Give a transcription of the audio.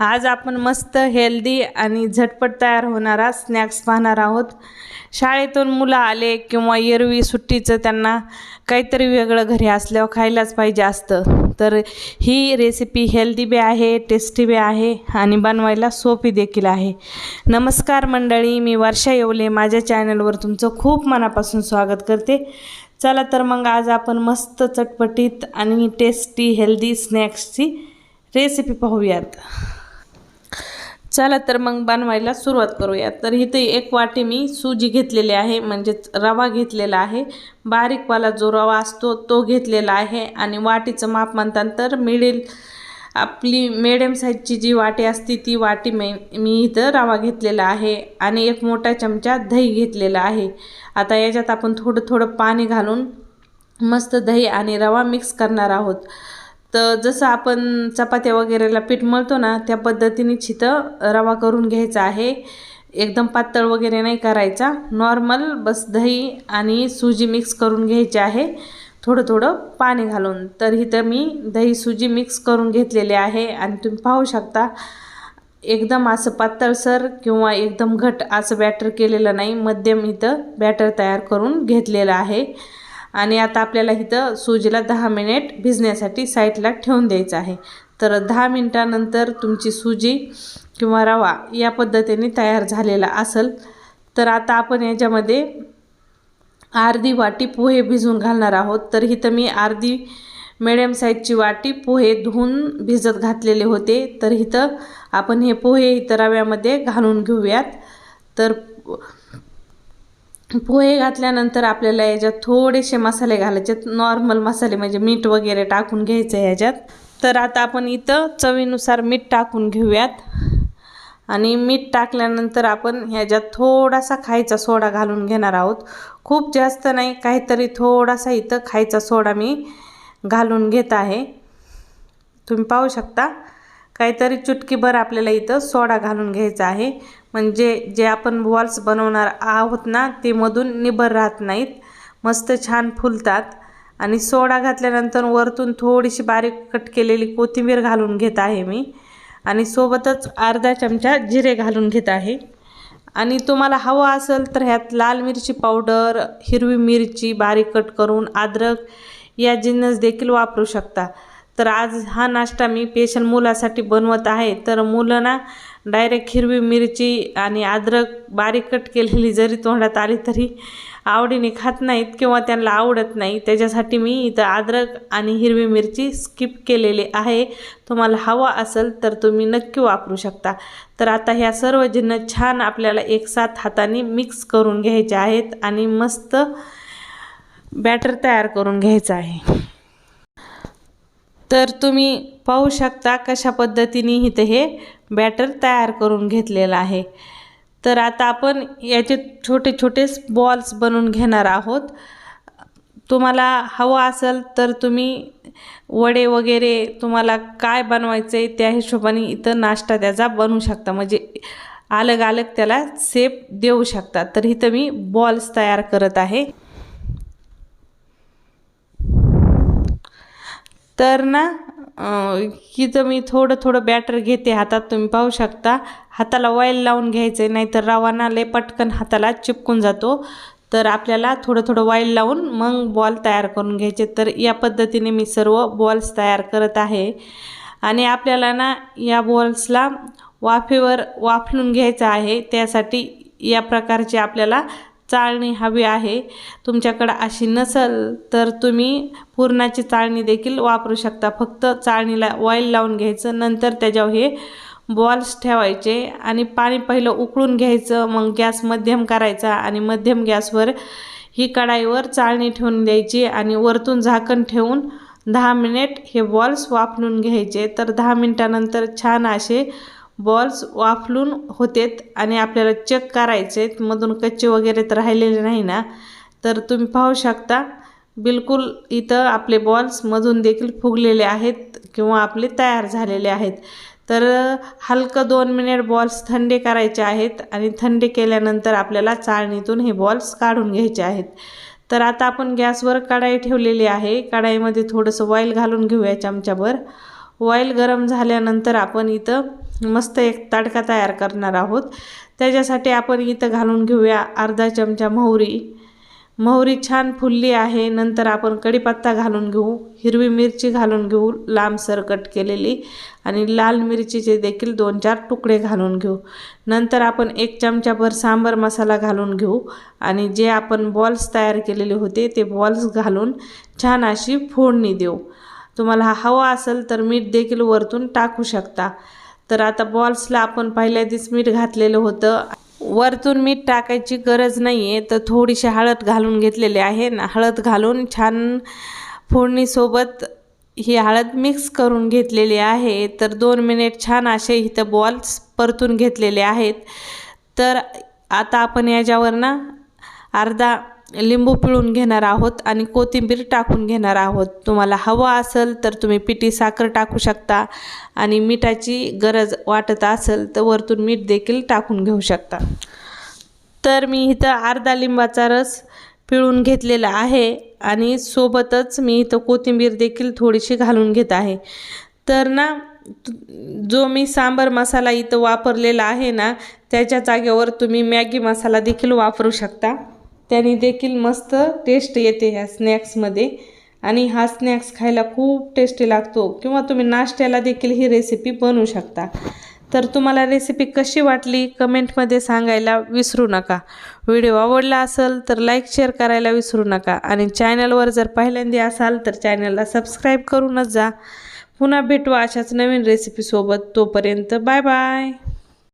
आज आपण मस्त हेल्दी आणि झटपट तयार होणारा स्नॅक्स पाहणार आहोत. शाळेतून मुलं आले किंवा एरवी सुट्टीचं त्यांना काहीतरी वेगळं घरी असल्यावर खायलाच पाहिजे असतं. तर ही रेसिपी हेल्दी बी आहे टेस्टी बी आहे आणि बनवायला सोपी देखील आहे. नमस्कार मंडळी मी वर्षा येवले. माझ्या चॅनलवर तुमचं खूप मनापासून स्वागत करते. चला तर मग आज आपण मस्त चटपटीत आणि टेस्टी हेल्दी स्नॅक्सची रेसिपी पाहूयात. चला तर मग बनवायला सुरुवात करूया तर इथे एक वाटी मी सुजी घेतलेली आहे म्हणजेच रवा घेतलेला आहे. बारीकवाला जो रवा असतो तो घेतलेला आहे आणि वाटीचं माप म्हणतात तर मिडिल आपली मिडियम साईजची जी वाटी असते ती वाटी मी मी इथं रवा घेतलेला आहे आणि एक मोठा चमचा दही घेतलेला आहे. आता याच्यात आपण थोडं थोडं पाणी घालून मस्त दही आणि रवा मिक्स करणार आहोत. तर जसं आपण चपात्या वगैरेला पीठ मळतो ना त्या पद्धतीने छितं रवा करून घ्यायचा आहे. एकदम पातळ वगैरे नाही करायचा. नॉर्मल बस दही आणि सुजी मिक्स करून घ्यायची आहे. थोडं थोडं पाणी घालून. तर इथं मी दही सुजी मिक्स करून घेतलेले आहे आणि तुम्ही पाहू शकता एकदम असं पातळसर किंवा एकदम घट असं बॅटर केलेलं नाही. मध्यम इथं बॅटर तयार करून घेतलेलं आहे. आणि आता आपल्याला इथं सुजीला दहा मिनिट भिजण्यासाठी साईडला ठेवून द्यायचं आहे. तर दहा मिनटानंतर तुमची सुजी किंवा रवा या पद्धतीने तयार झालेला असेल. तर आता आपण याच्यामध्ये अर्धी वाटी पोहे भिजून घालणार आहोत. तर इथं मी अर्धी मिडियम साईजची वाटी पोहे धुवून भिजत घातलेले होते. तर इथं आपण हे पोहे इथं रव्यामध्ये घालून घेऊयात. तर पोहे घातल्यानंतर आपल्याला याच्यात थोडेसे मसाले घालायचे नॉर्मल मसाले म्हणजे मीठ वगैरे टाकून घ्यायचं आहे ह्याच्यात. तर आता आपण इथं चवीनुसार मीठ टाकून घेऊयात. आणि मीठ टाकल्यानंतर आपण ह्याच्यात थोडासा खायचा सोडा घालून घेणार आहोत. खूप जास्त नाही काहीतरी थोडासा इथं खायचा सोडा मी घालून घेत आहे. तुम्ही पाहू शकता. काहीतरी चुटकीभर आपल्याला इथं सोडा घालून घ्यायचा आहे. म्हणजे जे आपण बॉल्स बनवणार आहोत ना ते मधून निबर राहत नाहीत. मस्त छान फुलतात. आणि सोडा घातल्यानंतर वरतून थोडीशी बारीक कट केलेली कोथिंबीर घालून घेत आहे मी. आणि सोबतच अर्धा चमचा जिरे घालून घेत आहे. आणि तुम्हाला हवं असेल तर ह्यात लाल मिरची पावडर हिरवी मिरची बारीक कट करून अद्रक या जिन्नस देखील वापरू शकता. तर आज हा नाश्ता मी पेशंट मुलासाठी बनवत आहे. तर मुलं ना डायरेक्ट हिरवी मिरची आणि अद्रक बारीक कट केलेली जरी तोंडात आली तरी आवडीने खात नाहीत किंवा त्यांना आवडत नाही. त्याच्यासाठी मी इथं अद्रक आणि हिरवी मिरची स्किप केलेली आहे. तुम्हाला हवा असेल तर तुम्ही नक्की वापरू शकता. तर आता ह्या सर्व जिन्नस छान आपल्याला एक साथ हाताने मिक्स करून घ्यायचे आहेत आणि मस्त बॅटर तयार करून घ्यायचं आहे. तर तुम्ही पाहू शकता कशा पद्धतीने इथं हे बॅटर तयार करून घेतलेलं आहे. तर आता आपण याचे छोटे छोटे बॉल्स बनवून घेणार आहोत. तुम्हाला हवं असेल तर तुम्ही वडे वगैरे तुम्हाला काय बनवायचं आहे त्या हिशोबाने इथं नाश्ता त्याचा बनवू शकता. म्हणजे अलग अलग त्याला सेप देऊ शकता. तर इथं मी बॉल्स तयार करत आहे. तर ना हिचं मी थोडं थोडं बॅटर घेते हातात तुम्ही पाहू शकता. हाताला ऑइल लावून घ्यायचं आहे नाहीतर रवाना लय पटकन हाताला चिपकून जातो. तर आपल्याला थोडं थोडं वाईल लावून मग बॉल तयार करून घ्यायचे. तर या पद्धतीने मी सर्व बॉल्स तयार करत आहे. आणि आपल्याला ना या बॉल्सला वाफेवर वाफलून घ्यायचं आहे. त्यासाठी या प्रकारचे आपल्याला चाळणी हवी आहे. तुमच्याकडं अशी नसेल तर तुम्ही पुरणाची चाळणी देखील वापरू शकता. फक्त चाळणीला ऑइल लावून घ्यायचं नंतर त्याच्यावर हे बॉल्स ठेवायचे आणि पाणी पहिलं उकळून घ्यायचं मग गॅस मध्यम करायचा आणि मध्यम गॅसवर ही कढाईवर चाळणी ठेवून द्यायची आणि वरतून झाकण ठेवून दहा मिनिट हे बॉल्स वाफलून घ्यायचे. तर दहा मिनटानंतर छान असे बॉल्स वाफलून होतेत आणि आपल्याला चेक करायचे मधून कच्चे वगैरे तर राहिलेले नाही ना. तर तुम्ही पाहू शकता बिलकुल इथं आपले बॉल्स मधून देखील फुगलेले आहेत किंवा आपले तयार झालेले आहेत. तर हलकं दोन मिनिट बॉल्स थंडे करायचे आहेत आणि थंडे केल्यानंतर आपल्याला चाळणीतून हे बॉल्स काढून घ्यायचे आहेत. तर आता आपण गॅसवर कढाई ठेवलेली आहे. कढाईमध्ये थोडंसं ऑइल घालून घेऊया चमच्याभर. ऑइल गरम झाल्यानंतर आपण इथं मस्त एक तडका तयार करणार आहोत. त्याच्यासाठी आपण इथं घालून घेऊया अर्धा चमचा मोहरी. मोहरी छान फुलली आहे. नंतर आपण कढीपत्ता घालून घेऊ. हिरवी मिरची घालून घेऊ. लांब सरकट केलेली. आणि लाल मिरचीचे देखील दोन चार तुकडे घालून घेऊ. नंतर आपण एक चमचाभर सांबर मसाला घालून घेऊ. आणि जे आपण बॉल्स तयार केलेले होते ते बॉल्स घालून छान अशी फोडणी देऊ. तुम्हाला हवं हवा असेल तर मीठ देखील वरतून टाकू शकता. तर आता बॉल्सला आपण पहिल्याआधीच मीठ घातलेलं होतं. वरतून मीठ टाकायची गरज नाही आहे तर थोडीशी हळद घालून घेतलेली आहे. ना हळद घालून छान फोडणीसोबत ही हळद मिक्स करून घेतलेली आहे. तर दोन मिनिट छान असे इथं बॉल्स परतून घेतलेले आहेत. तर आता आपण याच्यावर ना अर्धा लिंबू पिळून घेणार आहोत आणि कोथिंबीर टाकून घेणार आहोत. तुम्हाला हवं असेल तर तुम्ही पिठी साखर टाकू शकता आणि मिठाची गरज वाटत असेल तर वरतून मीठ देखील टाकून घेऊ शकता. तर मी इथं अर्धा लिंबाचा रस पिळून घेतलेला आहे आणि सोबतच मी इथं कोथिंबीर देखील थोडीशी घालून घेत आहे. तर ना जो मी सांबर मसाला इथं वापरलेला आहे ना त्याच्या जागेवर तुम्ही मॅगी मसाला देखील वापरू शकता. त्याने देखील मस्त टेस्ट येते ह्या स्नॅक्समध्ये आणि हा स्नॅक्स खायला खूप टेस्टी लागतो. किंवा तुम्ही नाश्त्याला देखील ही रेसिपी बनवू शकता. तर तुम्हाला रेसिपी कशी वाटली? कमेंटमध्ये सांगायला विसरू नका. व्हिडिओ आवडला असेल तर लाईक शेअर करायला विसरू नका. आणि चॅनलवर जर पहिल्यांदा असाल तर चॅनलला सबस्क्राईब करूनच जा. पुन्हा भेटू अशाच नवीन रेसिपीसोबत तोपर्यंत बाय बाय